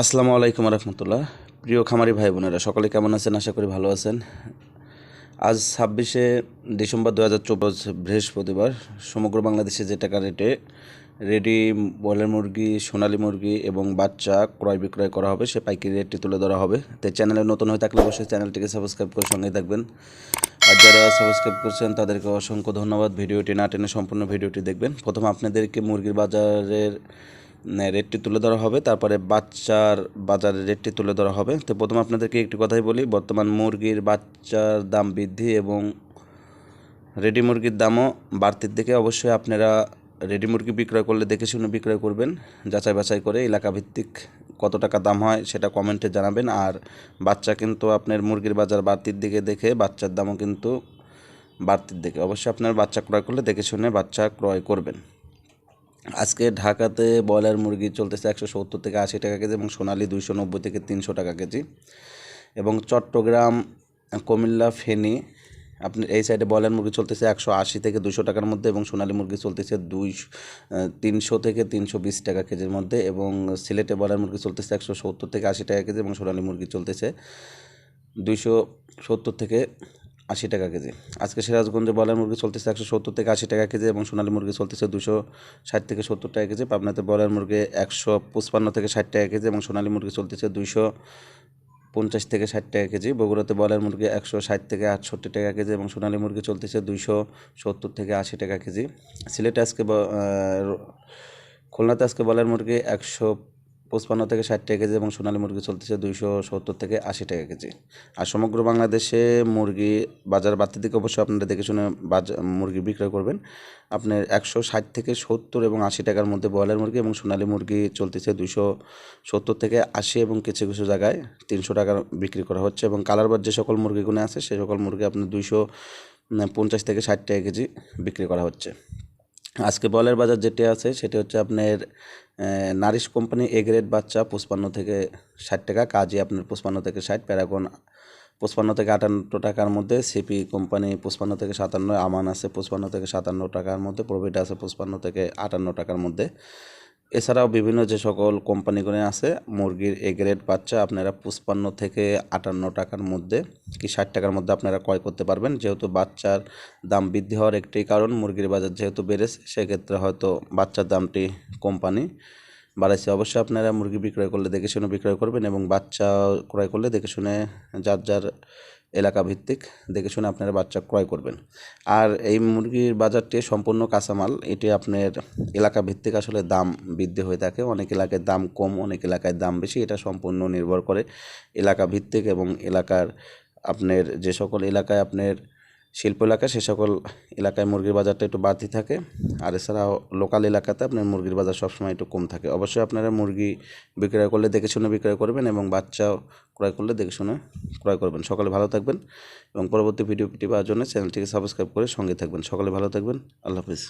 আসসালামু আলাইকুম রহমতুল্লাহ। প্রিয় খামারি ভাই বোনেরা, সকলে কেমন আছেন? আশা করি ভালো আছেন। আজ ছাব্বিশে ডিসেম্বর দু হাজার চব্বিশ বৃহস্পতিবার, সমগ্র বাংলাদেশে যে টাকা রেটে রেডি ব্রয়লার মুরগি, সোনালী মুরগি এবং বাচ্চা ক্রয় বিক্রয় করা হবে, সে পাইকারি রেটটি তুলে ধরা হবে। তাই চ্যানেলে নতুন হয়ে থাকলে অবশ্যই চ্যানেলটিকে সাবস্ক্রাইব করে সঙ্গে থাকবেন। আর যারা সাবস্ক্রাইব করছেন, তাদেরকে অসংখ্য ধন্যবাদ। ভিডিওটি না টেনে সম্পূর্ণ ভিডিওটি দেখবেন। প্রথম আপনাদেরকে মুরগির বাজারের রেটটি তুলে ধরা হবে। তারপরে বাচ্চার বাজারের রেটটি তুলে ধরা হবে। তো প্রথমে আপনাদেরকে একটি কথাই বলি, বর্তমান মুরগির বাচ্চার দাম বৃদ্ধি এবং রেডি মুরগির দামও বাড়তির দিকে অবশ্যই আপনারা রেডি মুরগি বিক্রয় করলে দেখে শুনে বিক্রয় করবেন, যাচাই বাছাই করে এলাকা ভিত্তিক কত টাকা দাম হয় সেটা কমেন্টে জানাবেন। আর বাচ্চা কিন্তু আপনার মুরগির বাজার বাড়তির দিকে দেখে বাচ্চার দামও কিন্তু বাড়তির দিকে। অবশ্যই আপনার বাচ্চা ক্রয় করলে দেখে শুনে বাচ্চা ক্রয় করবেন। আজকে ঢাকাতে ব্রয়লার মুরগি চলতেছে একশো সত্তর থেকে আশি টাকা কেজি এবং সোনালি দুইশো নব্বই থেকে তিনশো টাকা কেজি। এবং চট্টগ্রাম, কুমিল্লা, ফেনী, আপনি এই সাইডে ব্রয়লার মুরগি চলতেছে একশো আশি থেকে দুশো টাকার মধ্যে এবং সোনালী মুরগি চলতেছে দুই তিনশো থেকে তিনশো বিশ টাকা কেজির মধ্যে এবং সিলেটে ব্রয়লার মুরগি চলতেছে একশো সত্তর থেকে আশি টাকা কেজি এবং সোনালী মুরগি চলতেছে দুইশো সত্তর থেকে আশি টাকা কেজি। আজকে সিরাজগঞ্জে ব্রয়লার মুরগি চলতেছে একশো সত্তর থেকে আশি টাকা কেজি এবং সোনালী মুরগি চলতেছে দুশো ষাট থেকে সত্তর টাকা কেজি। পাবনাতে ব্রয়লার মুরগি একশো পঁচপান্ন থেকে ষাট টাকা কেজি এবং সোনালী মুরগি চলতেছে দুইশো পঞ্চাশ থেকে ষাট টাকা কেজি। বগুড়াতে ব্রয়লার মুরগি একশো ষাট থেকে আটষট্টি টাকা কেজি এবং সোনালী মুরগি চলতেছে দুইশো সত্তর থেকে আশি টাকা কেজি। সিলেটে আজকে খুলনাতে আজকে ব্রয়লার মুরগি একশো পঁচপান্ন থেকে ষাট টাকা কেজি এবং সোনালী মুরগি চলতেছে দুইশো সত্তর থেকে আশি টাকা কেজি। আর সমগ্র বাংলাদেশে মুরগি বাজার বাড়তির দিকে অবশ্যই আপনারা দেখে শুনে বাজার মুরগি বিক্রয় করবেন। আপনার একশো ষাট থেকে সত্তর এবং আশি টাকার মধ্যে ব্রয়লার মুরগি এবং সোনালী মুরগি চলতেছে দুইশো সত্তর থেকে আশি এবং কিছু কিছু জায়গায় তিনশো টাকার বিক্রি করা হচ্ছে এবং কালারবার যে সকল মুরগিগুলো আছে, সে সকল মুরগি আপনার দুইশো পঞ্চাশ থেকে ষাট টাকা কেজি বিক্রি করা হচ্ছে। আজকে বলের বাজার যেটি আছে, সেটি হচ্ছে আপনার নারিশ কোম্পানি এ গ্রেড বাচ্চা পুষ্পান্ন থেকে ষাট টাকা, কাজী আপনার পুষ্পান্ন থেকে ষাট, প্যারাগন পুষ্পান্ন থেকে আটান্ন টাকার মধ্যে, সিপি কোম্পানি পুষ্পান্ন থেকে সাতান্ন, আমান আছে পুষ্পান্ন থেকে সাতান্ন টাকার মধ্যে প্রভিট আছে পুষ্পান্ন থেকে আটান্ন টাকার মধ্যে। এছাড়াও বিভিন্ন যে সকল কোম্পানিগুলো আছে, মুরগির এ গ্রেড বাচ্চা আপনারা পঁচপান্ন থেকে আটান্ন টাকার মধ্যে কি ষাট টাকার মধ্যে আপনারা ক্রয় করতে পারবেন। যেহেতু বাচ্চার দাম বৃদ্ধি হওয়ার একটি কারণ, মুরগির বাজার যেহেতু বেড়েছে, সেক্ষেত্রে হয়তো বাচ্চার দামটি কোম্পানি বাড়াইছে। অবশ্যই আপনারা মুরগি বিক্রয় করলে দেখে শুনে বিক্রয় করবেন এবং বাচ্চা ক্রয় করলে দেখে শুনে যার যার এলাকা ভিত্তিক দেখে শুনে আপনারা বাচ্চা ক্রয় করবেন। আর এই মুরগির বাজারটি সম্পূর্ণ কাঁচামাল। এটি আপনার এলাকা ভিত্তিক আসলে দাম বৃদ্ধি হয়ে থাকে। অনেক এলাকায় দাম কম, অনেক এলাকায় দাম বেশি। এটা সম্পূর্ণ নির্ভর করে এলাকা ভিত্তিক এবং এলাকার আপনার যে সকল এলাকায় আপনার শিল্প এলাকা সে সকল এলাকায় মুরগির বাজারটা একটু বাড়তি থাকে। আর এছাড়াও লোকাল এলাকাতে আপনার মুরগির বাজার সবসময় একটু কম থাকে। অবশ্যই আপনারা মুরগি বিক্রয় করলে দেখে শুনে বিক্রয় করবেন এবং বাচ্চাও ক্রয় করলে দেখে শুনে ক্রয় করবেন। সকালে ভালো থাকবেন এবং পরবর্তী ভিডিওটি পাওয়ার জন্য চ্যানেলটিকে সাবস্ক্রাইব করে সঙ্গে থাকবেন। সকালে ভালো থাকবেন। আল্লাহ হাফিজ।